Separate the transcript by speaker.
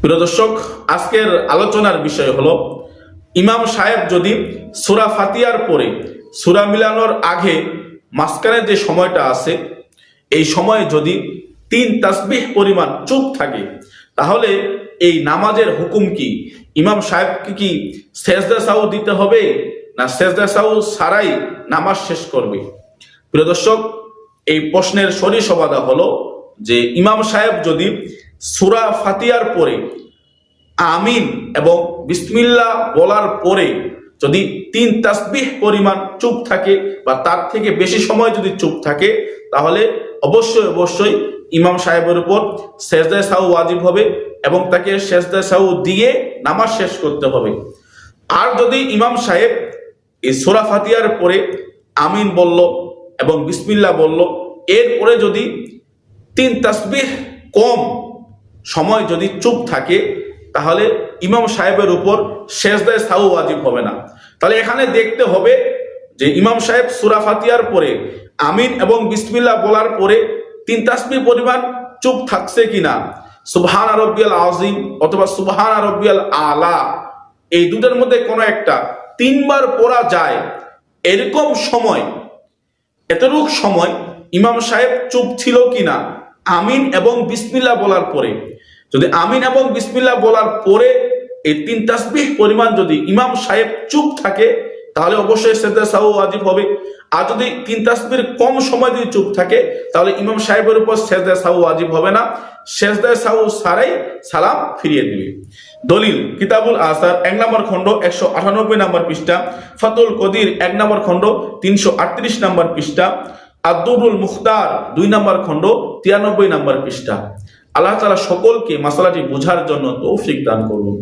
Speaker 1: প্রিয় দর্শক, আজকের আলোচনার বিষয় হলো, ইমাম সাহেব যদি সুরা ফাতিয়ার পরে সুরা মিলানোর আগে মাঝখানে যে সময়টা আছে, এই সময়ে যদি তিন তাসবিহ পরিমাণ চুপ থাকে, তাহলে এই নামাজের হুকুম কি? ইমাম সাহেবকে কি সেজদা সাউ দিতে হবে না সেজদা সাউ সারাই নামাজ শেষ করবে? প্রিয় দর্শক, এই প্রশ্নের সরি সবাদা হলো যে, ইমাম সাহেব যদি সুরা ফাতিয়ার পরে, আমিন এবং বিসমিল্লা বলার পরে যদি তিন তাসবিহ পরিমাণ চুপ থাকে বা তার থেকে বেশি সময় যদি চুপ থাকে, তাহলে অবশ্যই অবশ্যই ইমাম সাহেবের উপর সেজদায় সাহু ওয়াজিব হবে এবং তাকে সেজদায় সাহু দিয়ে নামাজ শেষ করতে হবে। আর যদি ইমাম সাহেব এই সোরা ফাতিয়ার পরে আমিন বলল এবং বিসমিল্লা বলল, এরপরে যদি তিন তাসবিহ কম সময় যদি চুপ থাকে, তাহলে ইমাম সাহেবের উপর শেষদায় সাউ ওয়াজিব হবে না। তাহলে এখানে দেখতে হবে যে ইমাম সাহেব সুরা ফাতিয়ার পরে, আমিন এবং বিসমিল্লা বলার পরে তিন তাসবি পরিমাণ চুপ থাকছে কিনা? সুবহান আরবিয়াল আজিম অথবা সুবহান আরবিয়াল আলা। এই দুটোর মধ্যে কোনো একটা। তিনবার পড়া যায়। এরকম সময়, এতটুক সময় ইমাম সাহেব চুপ ছিল কিনা? আমিন এবং বিসমিল্লা বলার পরে, যদি আমিন এবং বিসমিল্লা বলার পরে এই তিন তাসবিহ পরিমাণ যদি ইমাম সাহেব চুপ থাকে, তাহলে অবশ্যই সেজদা সাহু ওয়াজিব হবে। আর যদি তিন তাসবির কম সময় যদি চুপ থাকে, তাহলে ইমাম সাহেবের উপর সেজদা সাহু ওয়াজিব হবে না। সেজদা সাহু সারাই সালাম ফিরিয়ে দিবে। দলিল, কিতাবুল আসার এক নম্বর খণ্ড একশো আটানব্বই নম্বর পৃষ্ঠা, ফাতুল কদির এক নম্বর খণ্ড তিনশো আটত্রিশ নম্বর পৃষ্ঠা আব্দুরুল মুখতার, দুই নম্বর খণ্ড, তিরানব্বই নম্বর পৃষ্ঠা। আল্লাহ তালা সকলকে মশলাটি বোঝার জন্য তৌফিক দান করুন।